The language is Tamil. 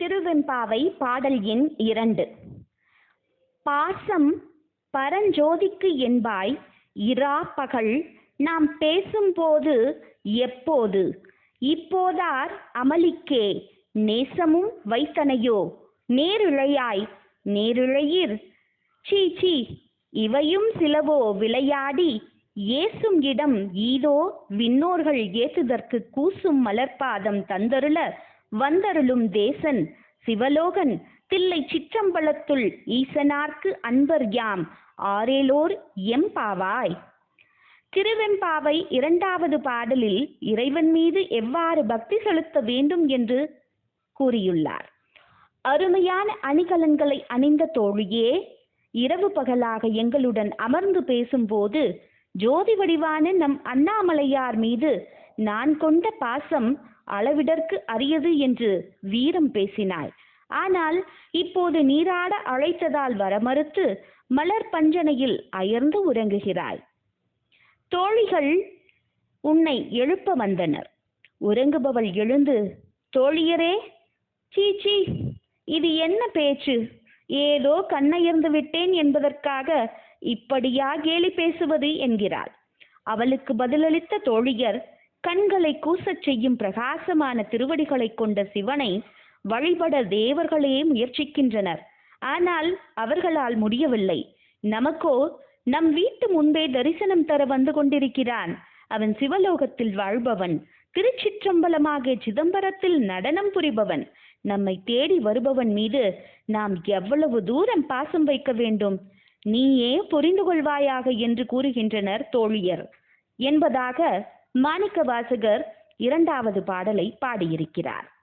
திருவெம்பாவை பாடல் எண் இரண்டு. பாசம் பரஞ்சோதிக்கு என்பாய் இரா பகல் நாம் பேசும்போது எப்போது? இப்போதார் அமளிக்கே நேசமும் வைத்தனையோ? நேரிழையாய் நேரிழையீர். சீ சீ இவையும் சிலவோ விளையாடி ஏசும் இடம் ஈதோ? விண்ணோர்கள் ஏத்துதற்கு கூசும் மலர்பாதம் தந்தருள வந்தருளும் தேசன் சிவலோகன் தில்லை சிற்றம்பலத்துள் ஈசனார்க்கு அன்பர் யாம் ஆரேலோர் எம்பாவாய். திருவெம்பாவை இரண்டாவது பாடலில் இறைவன் மீது எவ்வாறு பக்தி செலுத்த வேண்டும் என்று கூறியுள்ளார். அருமையான அணிகலன்களை அணிந்த தோழியே இரவு பகலாக எங்களுடன் அமர்ந்து பேசும்போது ஜோதி வடிவான நம் அண்ணாமலையார் மீது நான் கொண்ட பாசம் அளவிடற்கு அரியது என்று வீரம் பேசினாய். ஆனால் இப்போது நீராட அழைத்ததால் வர மறுத்து மலர் பஞ்சனையில் அயர்ந்து உறங்குகிறாய். தோழிகள் உன்னை எழுப்ப வந்தனர். உறங்குபவள் எழுந்து தோழியரே சீச்சி இது என்ன பேச்சு? ஏதோ கண்ணயர்ந்து விட்டேன் என்பதற்காக இப்படியா கேலி பேசுவது? என்கிறாள். அவளுக்கு பதிலளித்த தோழியர் கண்களை கூசச் செய்யும் பிரகாசமான திருவடிகளைக் கொண்ட சிவனை வழிபட தேவர்களே முயற்சிக்கின்றனர். ஆனால் அவர்களால் முடியவில்லை. நமக்கோ நம் வீட்டு முன்பே தரிசனம் தர வந்து கொண்டிருக்கிறான். அவன் சிவலோகத்தில் வாழ்பவன். திருச்சிற்றம்பலமாக சிதம்பரத்தில் நடனம் புரிபவன். நம்மை தேடி வருபவன் மீது நாம் எவ்வளவு தூரம் பாசம் வைக்க வேண்டும்? நீயே புரிந்து கொள்வாயாக என்று கூறுகின்றனர் தோழியர். என்பதாக மாணிக்க வாசகர் இரண்டாவது பாடலை பாடியிருக்கிறார்.